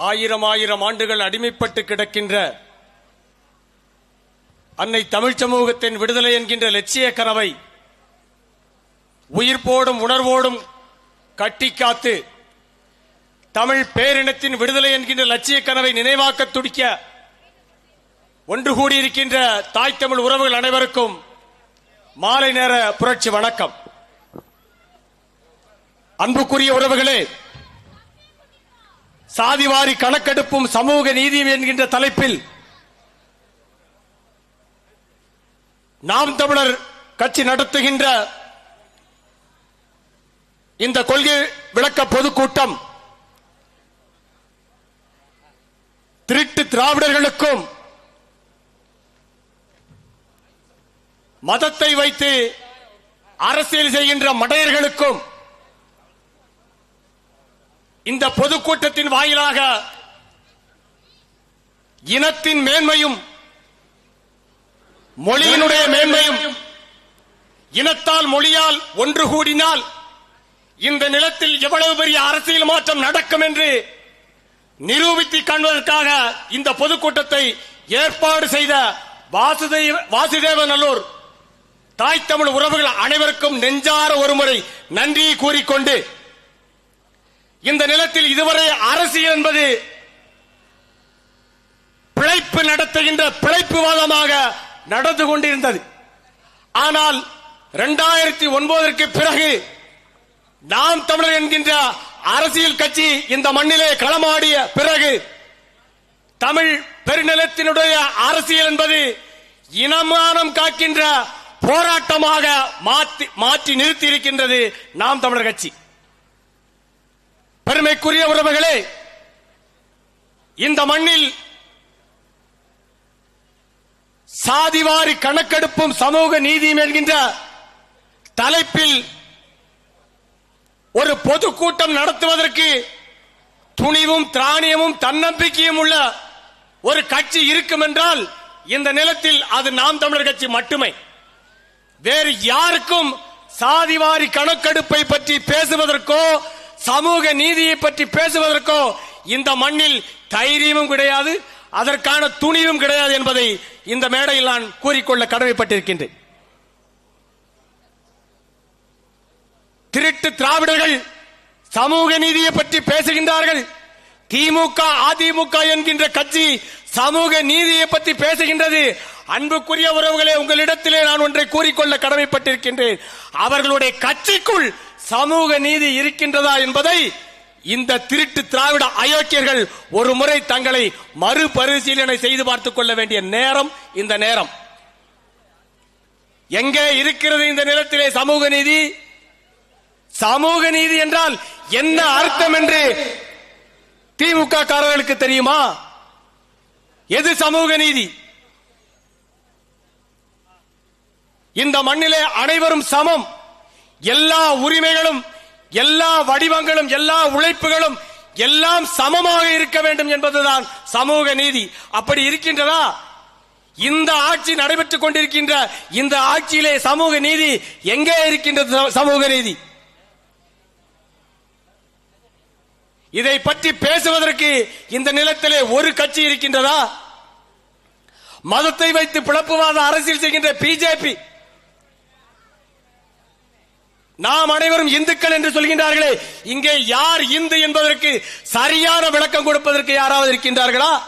ஆயிரம் ஆயிரம் ஆண்டுகள் அடிமைப்பட்டு கிடக்கின்ற அன்னை தமிழ் சமூகத்தின் விடுதலை என்கின்ற லட்சிய கனவை உயிர்ப்போடும் உணர்வோடும் கட்டி காத்து தமிழ் பேரினத்தின் விடுதலை என்கின்ற லட்சிய கனவை நினைவாக்க துடிக்க ஒன்று கூடியிருக்கின்ற தாய் தமிழ் உறவுகள் அனைவருக்கும் மாலை நேர புரட்சி வணக்கம். அன்புக்குரிய உறவுகளே சாதிவாரி கணக்கெடுப்பும் சமூக நீதியும் என்கின்ற தலைப்பில் நாம் தமிழர் கட்சி நடத்துகின்ற இந்த கொள்கை விளக்க பொதுக்கூட்டம் திருட்டு திராவிடர்களுக்கும் மதத்தை வைத்து அரசியல் செய்கின்ற மடையர்களுக்கும் இந்த பொதுக்கூட்டத்தின் வாயிலாக இனத்தின் மேன்மையும் மொழியினுடைய மேன்மையும் இனத்தால் மொழியால் ஒன்று கூடினால் இந்த நிலத்தில் எவ்வளவு பெரிய அரசியல் மாற்றம் நடக்கும் என்று நிரூபித்து காண்பதற்காக இந்த பொதுக்கூட்டத்தை ஏற்பாடு செய்த வாசுதேவ நல்லூர் தாய் தமிழ் உறவுகள் அனைவருக்கும் நெஞ்சார ஒருமுறை நன்றியை கூறிக்கொண்டு இந்த நிலத்தில் இதுவரை அரசியல் என்பது பிழைப்பு நடத்துகின்ற பிழைப்புவாதமாக நடந்து கொண்டிருந்தது. ஆனால் இரண்டாயிரத்தி ஒன்பதற்கு பிறகு நாம் தமிழர் என்கின்ற அரசியல் கட்சி இந்த மண்ணிலே களமாடிய பிறகு தமிழ் பெருநிலத்தினுடைய அரசியல் என்பது இனமானம் காக்கின்ற போராட்டமாக மாற்றி மாற்றி நிறுத்தி இருக்கின்றது நாம் தமிழர் கட்சி. பெருமைக்குரிய உறவுகளே இந்த மண்ணில் சாதிவாரி கணக்கெடுப்பும் சமூக நீதியும் என்கின்ற தலைப்பில் ஒரு பொதுக்கூட்டம் நடத்துவதற்கு துணிவும் திராணியமும் தன்னம்பிக்கையும் உள்ள ஒரு கட்சி இருக்கும் என்றால் இந்த நிலத்தில் அது நாம் தமிழர் கட்சி மட்டுமே. வேறு யாருக்கும் சாதிவாரி கணக்கெடுப்பை பற்றி பேசுவதற்கோ சமூக நீதியை பற்றி பேசுவதற்கோ இந்த மண்ணில் தைரியமும் கிடையாது அதற்கான துணிவும் கிடையாது என்பதை இந்த மேடையில் நான் கூறிக்கொள்ள கடமைப்பட்டிருக்கின்றேன். திருட்டு திராவிடர்கள் சமூக நீதியை பற்றி பேசுகின்றார்கள். திமுக அதிமுக என்கின்ற கட்சி சமூக நீதியை பற்றி பேசுகின்றது. அன்புக்குரிய உறவுகளே உங்களிடத்திலே நான் ஒன்றை கூறிக்கொள்ள கடமைப்பட்டிருக்கின்றேன். அவர்களுடைய கட்சிக்குள் சமூக நீதி இருக்கின்றதா என்பதை இந்த திருட்டு திராவிட அயோக்கியர்கள் ஒரு முறை தங்களை மறுபரிசீலனை செய்து பார்த்துக் கொள்ள வேண்டிய நேரம் இந்த நேரம். எங்கே இருக்கிறது இந்த நிலத்திலே சமூக நீதி? சமூக நீதி என்றால் என்ன அர்த்தம் என்று திமுக காரர்களுக்கு தெரியுமா? எது சமூக நீதி? இந்த மண்ணிலே அனைவரும் சமம். எல்லா உரிமைகளும் எல்லா வடிவங்களும் எல்லா உழைப்புகளும் எல்லாம் சமமாக இருக்க வேண்டும் என்பதுதான் சமூக நீதி. அப்படி இருக்கின்றதா? இந்த ஆட்சி நடைபெற்றுக் கொண்டிருக்கின்ற இந்த ஆட்சியிலே சமூக நீதி எங்கே இருக்கின்றது? ச- சமூக நீதி. இதை பற்றி பேசுவதற்கு இந்த நிலத்திலே ஒரு கட்சி இருக்கின்றதா? மதத்தை வைத்து பிளப்புவாத அரசியல் செய்கின்ற பிஜேபி. நாம் அனைவரும் இந்துக்கள் என்று சொல்கின்றார்களே இங்கே யார் இந்து என்பதற்கு சரியான விளக்கம் கொடுப்பதற்கு யாராவது இருக்கின்றார்களா?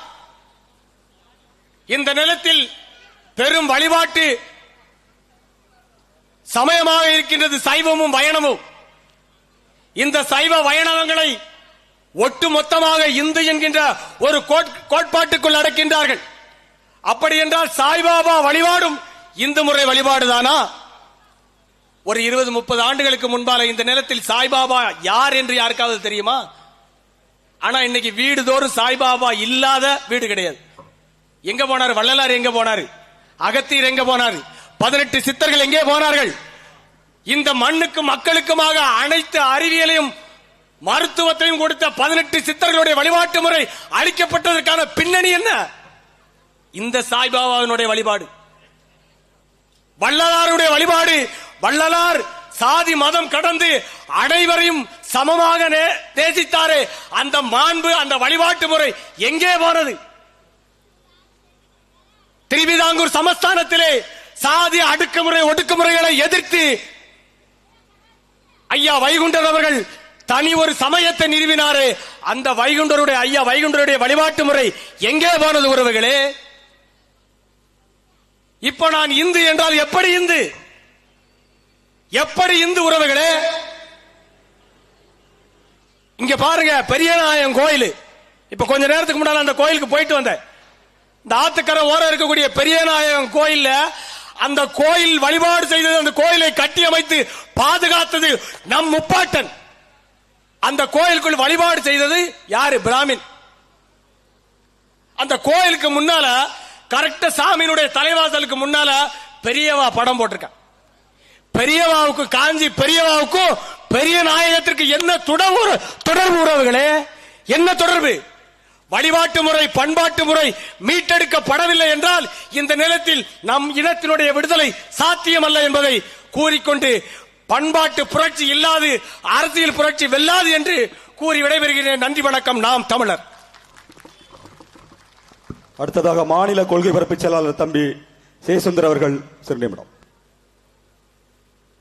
இந்த நிலத்தில் பெரும் வழிபாட்டு சமயமாக இருக்கின்றது சைவமும் வயணமும். இந்த சைவ வயணவங்களை ஒட்டு மொத்தமாக இந்து என்கின்ற ஒரு கோட்- கோட்பாட்டுக்குள் அடக்கின்றார்கள். அப்படி என்றால் சாய்பாபா வழிபாடும் இந்து முறை வழிபாடுதானா? ஒரு இருபது முப்பது ஆண்டுகளுக்கு முன்பால இந்த நிலத்தில் சாய்பாபா யார் என்று யாருக்காவது தெரியுமா? ஆனா இன்னைக்கு வீடுதோறும் சாய்பாபா இல்லாத வீடு கிடையாது. எங்க போனாரு? வள்ளலார் எங்க போனாரு? அகத்தியர் எங்க போனாரு? பதினெட்டு சித்தர்கள் எங்கே போனார்கள்? இந்த மண்ணுக்கு மக்களுக்குமாக அனைத்து அறிவியலையும் மருத்துவத்தையும் கொடுத்த பதினெட்டு சித்தர்களுடைய வழிபாட்டு முறை அளிக்கப்பட்டதற்கான பின்னணி என்ன? இந்த சாய்பாபாவினுடைய வழிபாடு. வள்ளலாருடைய வழிபாடு வள்ளலார் சாதி மதம் கடந்து அனைவரையும் சமமாக நேசித்தாரே. அந்த மாண்பு அந்த வழிபாட்டு முறை எங்கே போனது? திருவிதாங்கூர் சமஸ்தானத்திலே சாதி அடுக்குமுறை ஒடுக்குமுறைகளை எதிர்த்து ஐயா வைகுண்டர் அவர்கள் தனி ஒரு சமயத்தை நிறுவினாரே. அந்த வைகுண்டருடைய ஐயா வைகுண்டருடைய வழிபாட்டு முறை எங்கே போனது உறவுகளே? இப்ப நான் இந்து என்றால் எப்படி இந்து? எப்படி இந்து உறவுகளே? இங்க பாருங்க பெரியநாயகம் கோயில். இப்ப கொஞ்ச நேரத்துக்கு முன்னால அந்த கோயிலுக்கு போயிட்டு வந்தேன். இந்த ஆத்துக்கரை ஓரம் இருக்கக்கூடிய பெரியநாயகம் கோயில்ல அந்த கோயில் வழிபாடு செய்தது அந்த கோயிலை கட்டி அமைத்து பாதுகாத்தது நம் முப்பாட்டன். அந்த கோயிலுக்குள் வழிபாடு செய்தது யாரு? பிராமின். அந்த கோயிலுக்கு முன்னால கரெக்டா சாமியினுடைய தலைவாசலுக்கு முன்னால பெரியவா படம் போட்டிருக்கான். பெரியவாவுக்கு காஞ்சி பெரியவாவுக்கும் பெரிய நாயகத்திற்கு என்ன தொடர்பு தொடர்பு உறவுகளே? என்ன தொடர்பு? வழிபாட்டு முறை பண்பாட்டு முறை மீட்டெடுக்கப்படவில்லை என்றால் இந்த நிலத்தில் நம் இனத்தினுடைய விடுதலை சாத்தியமல்ல என்பதை கூறிக்கொண்டு பண்பாட்டு புரட்சி இல்லாது அரசியல் புரட்சி வெல்லாது என்று கூறி விடைபெறுகிறேன். நன்றி வணக்கம். நாம் தமிழர். அடுத்ததாக மாநில கொள்கை பரப்பு செயலாளர் தம்பி சேசுந்தர் அவர்கள் சிறுநிமிடம் நிமிடம்